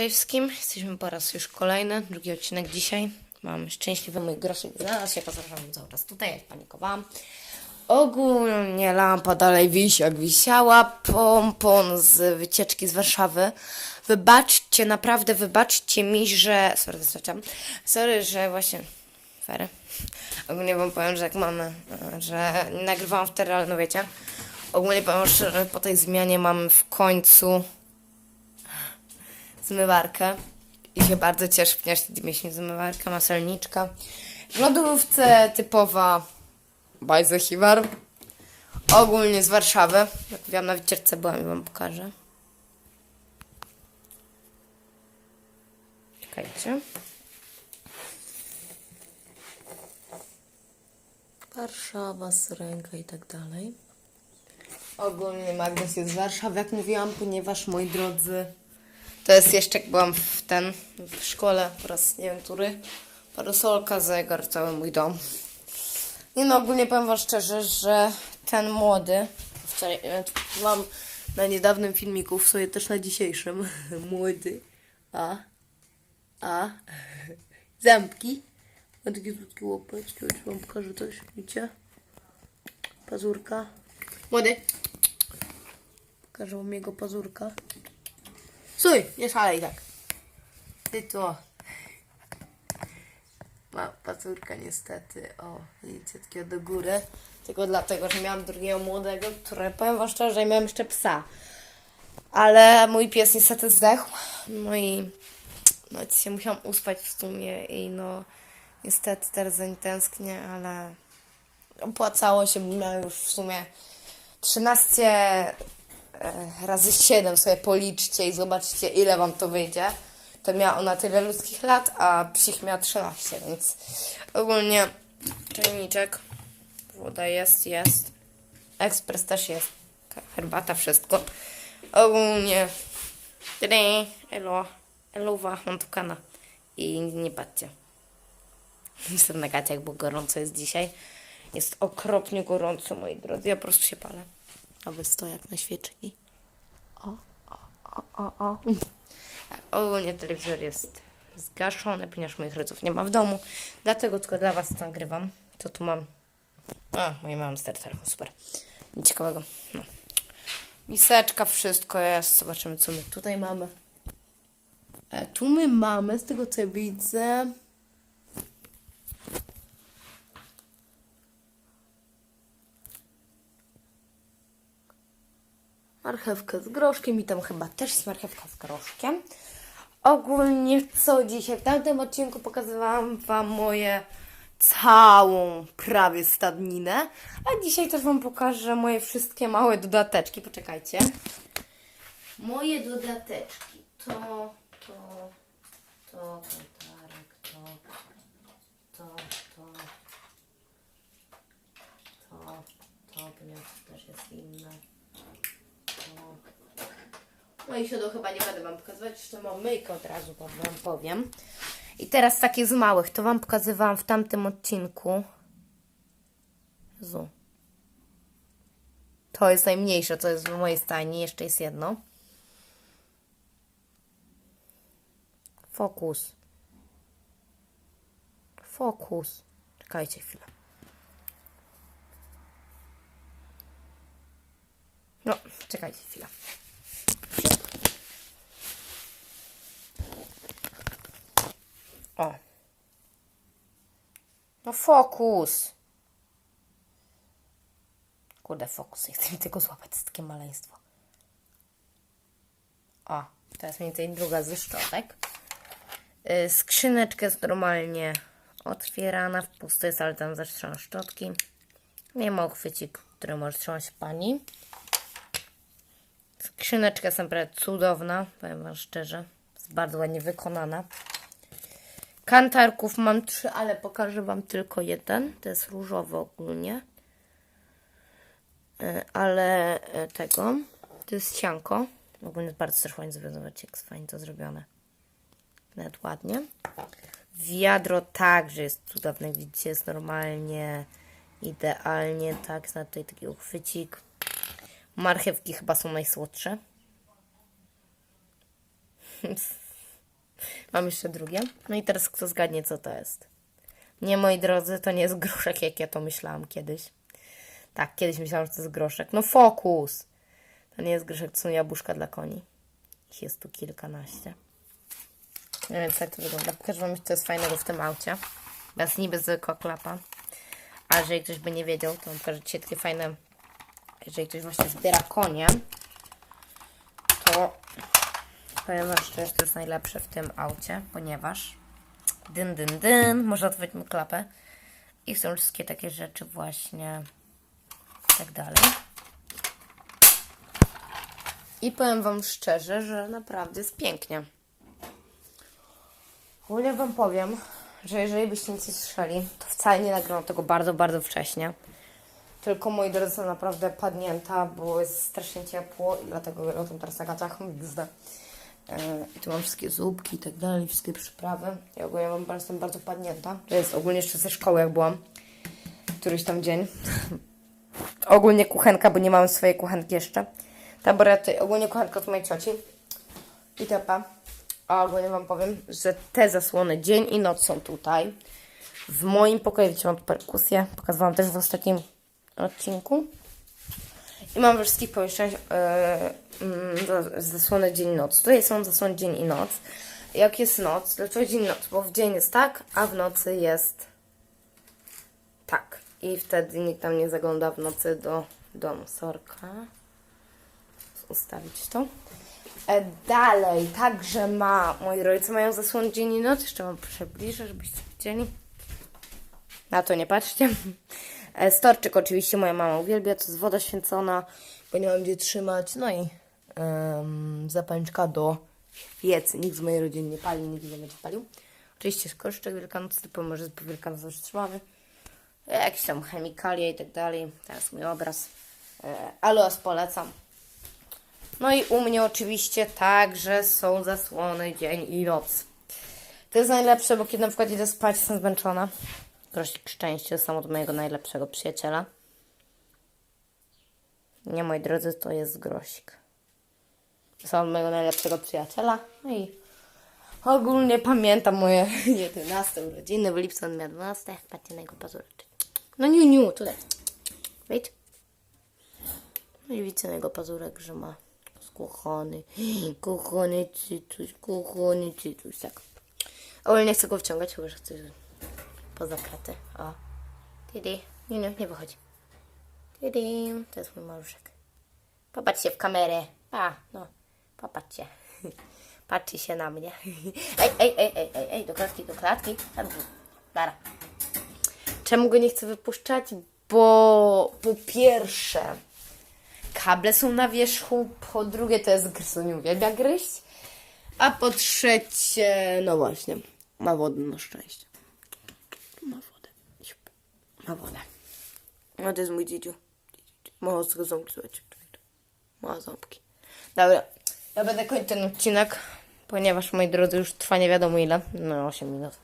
Cześć wszystkim, jesteśmy po raz już kolejny, drugi odcinek dzisiaj. Mam szczęśliwy mój groszek znalazł się, pozdrawiam cały czas tutaj, jak panikowałam. Ogólnie lampa dalej wisi jak wisiała, pompon z wycieczki z Warszawy. Wybaczcie, naprawdę wybaczcie mi, że... Sorry, zaznaczam. Sorry, że właśnie... Fery. Ogólnie wam powiem, że jak mamy, że nagrywałam wtedy, ale no wiecie. Ogólnie powiem szczerze, po tej zmianie mamy w końcu zmywarkę. I się bardzo cieszę, ponieważ wtedy mieliśmy zmywarkę, maselniczka. W lodówce typowa Bajzechiwar. Ogólnie z Warszawy. Jak mówiłam na wycieczce byłam i wam pokażę. Czekajcie. Warszawa, Syrenka i tak dalej. Ogólnie Magnes jest z Warszawy, jak mówiłam, ponieważ moi drodzy, to jest jeszcze jak byłam w ten, w szkole po raz nie wiem który, parasolka, zegar, cały mój dom. Nie no, ogólnie powiem wam szczerze, że ten młody, wczoraj, e, mam na niedawnym filmiku, w sobie też na dzisiejszym, młody, a, a, ząbki, ma takie krótkie łopeczki, czy wam pokażę coś, widzicie? Pazurka. Młody. Pokażę wam jego pazurka. Stój, nie szalej tak. Ty to. Ma pazurka niestety, o, widzicie, takiego do góry. Tylko dlatego, że miałam drugiego młodego, które, powiem wam szczerze, że miałam jeszcze psa. Ale mój pies niestety zdechł. No i no dzisiaj musiałam uspać w sumie i no niestety teraz za tęsknię, ale opłacało się, miałam już w sumie 13 e, razy 7 sobie policzcie i zobaczcie ile wam to wyjdzie. To miała ona tyle ludzkich lat, a psich miała 13, więc ogólnie czajniczek, woda jest, jest, ekspres też jest, herbata, wszystko. Ogólnie, tyle, elo, elowa, mam tu kana i nie patrzcie. Jestem na gaciach, bo gorąco jest dzisiaj. Jest okropnie gorąco, moi drodzy. Ja po prostu się palę. A wy sto jak na świeczki. O, o, o, o, o. Ogólnie telewizor jest zgaszony, ponieważ moich rodziców nie ma w domu. Dlatego tylko dla was to nagrywam. Co tu mam? A, moje mam stary telefon, super. Nic ciekawego. No. Miseczka, wszystko jest. Zobaczymy, co my tutaj mamy. E, tu my mamy, z tego co widzę... marchewkę z groszkiem i tam chyba też jest marchewka z groszkiem. Ogólnie co dzisiaj? W tamtym odcinku pokazywałam Wam moje całą prawie stadninę, a dzisiaj też Wam pokażę moje wszystkie małe dodateczki. Poczekajcie. Moje dodateczki to, to, to, kotarek, to, to, to, to, to, ponieważ to też jest inne. I siodeł chyba nie będę Wam pokazywać, jeszcze mam myjkę od razu wam powiem. I teraz takie z małych, to Wam pokazywałam w tamtym odcinku. Jezu. To jest najmniejsze, co jest w mojej stajni, jeszcze jest jedno. Fokus. Fokus. Czekajcie chwilę. No, czekajcie chwilę. O. No fokus. Kurde, fokus. Chcę mi tego złapać. To jest takie maleństwo. O, teraz mniej więcej druga ze szczotek. Yy, skrzyneczka jest normalnie otwierana. W pusto jest, ale tam zatrzymam szczotki. Nie ma uchwycik, który może trzymać pani. Skrzyneczka jest naprawdę cudowna, powiem Wam szczerze. Jest bardzo ładnie wykonana. Kantarków mam trzy, ale pokażę Wam tylko jeden. To jest różowy ogólnie. E, Ale e, tego, to jest sianko. Ogólnie jest bardzo też zrobione. Zobaczcie, jak fajnie to zrobione. Nawet ładnie. Wiadro także jest cudowne. Widzicie, jest normalnie idealnie. Tak, jest tutaj taki uchwycik. Marchewki chyba są najsłodsze. Mam jeszcze drugie. No i teraz kto zgadnie, co to jest? Nie, moi drodzy, to nie jest groszek, jak ja to myślałam kiedyś. Tak, kiedyś myślałam, że to jest groszek. No fokus! To nie jest groszek, to są jabłuszka dla koni. Ich jest tu kilkanaście. No więc tak to wygląda. Pokażę Wam, co jest fajnego w tym aucie. Bez niby zwykła klapa. A jeżeli ktoś by nie wiedział, to pokażę Ci takie fajne... Jeżeli ktoś właśnie zbiera konie, to Wam szczerze, że to jest najlepsze w tym aucie, ponieważ dyn, dyn, dyn, można otworzyć mu klapę i są wszystkie takie rzeczy właśnie tak dalej. I powiem Wam szczerze, że naprawdę jest pięknie. Ogólnie Wam powiem, że jeżeli byście nic nie słyszeli, to wcale nie nagrałam tego bardzo, bardzo wcześnie. Tylko moi drodzy są naprawdę padnięta, bo jest strasznie ciepło i dlatego tym teraz na gaciach gzdę. E, I tu mam wszystkie zupki i tak dalej, wszystkie przyprawy. I ogólnie mam, jestem bardzo padnięta. To jest ogólnie jeszcze ze szkoły, jak byłam. Któryś tam dzień. ogólnie kuchenka, bo nie mam swojej kuchenki jeszcze. Taborety, ogólnie kuchenka od mojej cioci. I tepa. A ogólnie Wam powiem, że te zasłony dzień i noc są tutaj. W moim pokoju widzicie, mam perkusję. Pokazywałam też w ostatnim odcinku. I mam we wszystkich pomieszczeniach yy, yy, zasłony dzień i noc. Tutaj są zasłony dzień i noc. Jak jest noc, dlaczego dzień i noc? Bo w dzień jest tak, a w nocy jest tak. I wtedy nikt tam nie zagląda w nocy do domu. Sorka. Ustawić to. E, dalej, także ma, moi rodzice mają zasłon dzień i noc. Jeszcze wam przybliżę, żebyście widzieli. Na to nie patrzcie. E, Storczyk oczywiście moja mama uwielbia, to jest woda święcona, bo nie mam gdzie trzymać. No i um, zapalniczka do piecy. Nikt z mojej rodziny nie pali, nikt nie będzie palił. Oczywiście skorszczek wielkanocny, pomimo, że po wielkanocy już trzymamy. Jakieś tam chemikalie i tak dalej. Teraz mój obraz. E, Aloes polecam. No i u mnie oczywiście także są zasłony dzień i noc. To jest najlepsze, bo kiedy na przykład idę spać, jestem zmęczona. Grosik szczęście, sam od mojego najlepszego przyjaciela. Nie, moi drodzy, to jest grosik. Od mojego najlepszego przyjaciela. No i ogólnie pamiętam moje 11 urodziny, w lipcu on miał 12. Patrzcie na jego pazurek. No niu, niu, tutaj. Wejdź. No i widzę na jego pazurek, że ma kochany, kochany cytuś, kochany cytuś, tak. Ale nie chcę go wciągać, chyba że chcę poza kratę. O. Didi, nie, nie, nie wychodzi. Didi, to jest mój maluszek. Popatrzcie w kamerę. A, no, popatrzcie. Patrzy się na mnie. Ej, ej, ej, ej, ej, ej, do klatki, do klatki. Dara. Czemu go nie chcę wypuszczać? Bo po pierwsze, kable są na wierzchu, po drugie to jest gryz, nie uwielbia gryźć, a po trzecie, no właśnie, ma wodę na szczęście. Ma wodę. Ma wodę. No to jest mój dzidziu. Ma ząbki, słuchajcie. Ma ząbki. Dobra, ja będę kończyć ten odcinek, ponieważ moi drodzy już trwa nie wiadomo ile, no 8 minut.